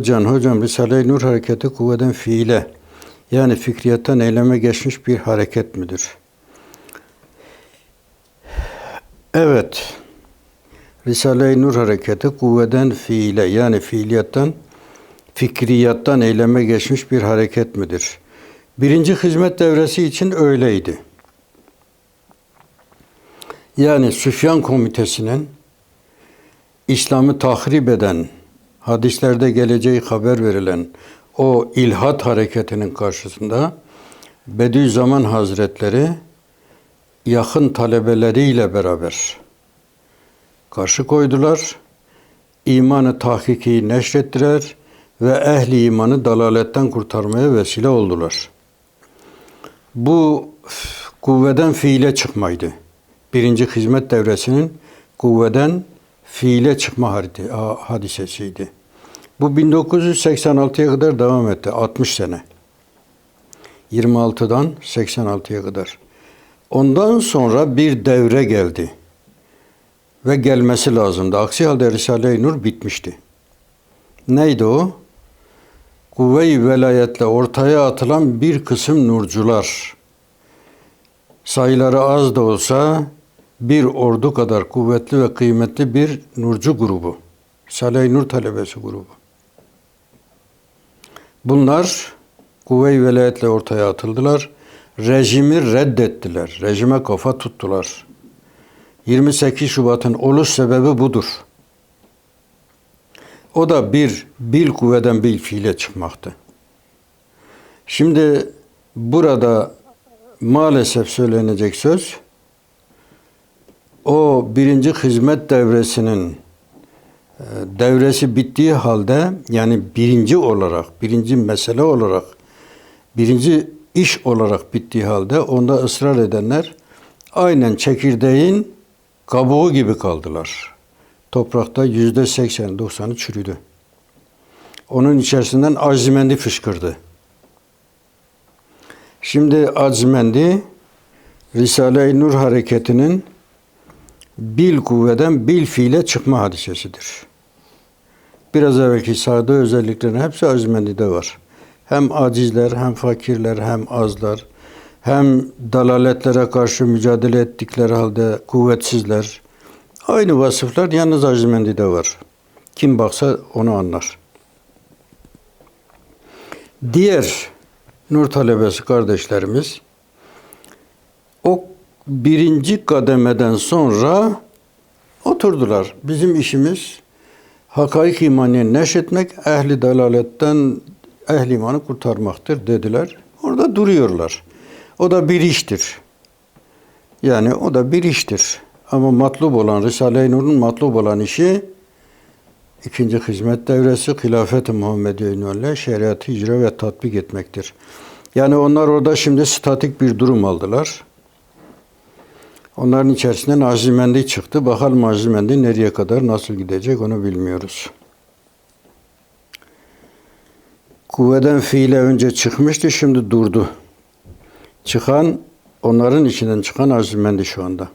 Can hocam Risale-i Nur hareketi kuvveden fiile yani fikriyattan eyleme geçmiş bir hareket midir? Evet. Risale-i Nur hareketi kuvveden fiile yani fiiliyattan fikriyattan eyleme geçmiş bir hareket midir? Birinci hizmet devresi için öyleydi. Yani Süfyan Komitesi'nin İslam'ı tahrip eden, hadislerde geleceği haber verilen o ilhat hareketinin karşısında Bediüzzaman Hazretleri yakın talebeleriyle beraber karşı koydular. İmanı tahkiki neşrettiler ve ehli imanı dalaletten kurtarmaya vesile oldular. Bu kuvveden fiile çıkmaydı. Birinci hizmet devresinin kuvveden fiile çıkma hadisesiydi. Bu 1986'ya kadar devam etti. 60 sene. 26'dan 86'ya kadar. Ondan sonra bir devre geldi. Ve gelmesi lazımdı. Aksi halde Risale-i Nur bitmişti. Neydi o? Kuvve-i velayetle ortaya atılan bir kısım nurcular. Sayıları az da olsa bir ordu kadar kuvvetli ve kıymetli bir nurcu grubu. Salih Nur talebesi grubu. Bunlar kuvve-i velayetle ortaya atıldılar. Rejimi reddettiler. Rejime kafa tuttular. 28 Şubat'ın oluş sebebi budur. O da bir bil kuvveden bil fiile çıkmaktı. Şimdi burada maalesef söylenecek söz o birinci hizmet devresinin e, devresi bittiği halde yani birinci olarak, birinci mesele olarak, birinci iş olarak bittiği halde onda ısrar edenler aynen çekirdeğin kabuğu gibi kaldılar. Toprakta yüzde seksen, doksanı çürüdü. Onun içerisinden azmendi fışkırdı. Şimdi azmendi Risale-i Nur hareketinin bil kuvveden bil fiile çıkma hadisesidir. Biraz evvelki saydığı özelliklerin hepsi azmendide var. Hem acizler, hem fakirler, hem azlar, hem dalaletlere karşı mücadele ettikleri halde kuvvetsizler. Aynı vasıflar yalnız azmendide var. Kim baksa onu anlar. Diğer nur talebesi kardeşlerimiz birinci kademeden sonra oturdular. Bizim işimiz hakaik imanı neşretmek, ehli dalaletten ehli imanı kurtarmaktır dediler. Orada duruyorlar. O da bir iştir. Yani o da bir iştir. Ama matlub olan, Risale-i Nur'un matlub olan işi ikinci hizmet devresi hilafet-i Muhammediye ile şeriatı icra ve tatbik etmektir. Yani onlar orada şimdi statik bir durum aldılar. Onların içerisinden Azimendi çıktı. Bakalım Azimendi nereye kadar nasıl gidecek onu bilmiyoruz. Kuvveden fiile önce çıkmıştı şimdi durdu. Çıkan onların içinden çıkan Azimendi şu anda.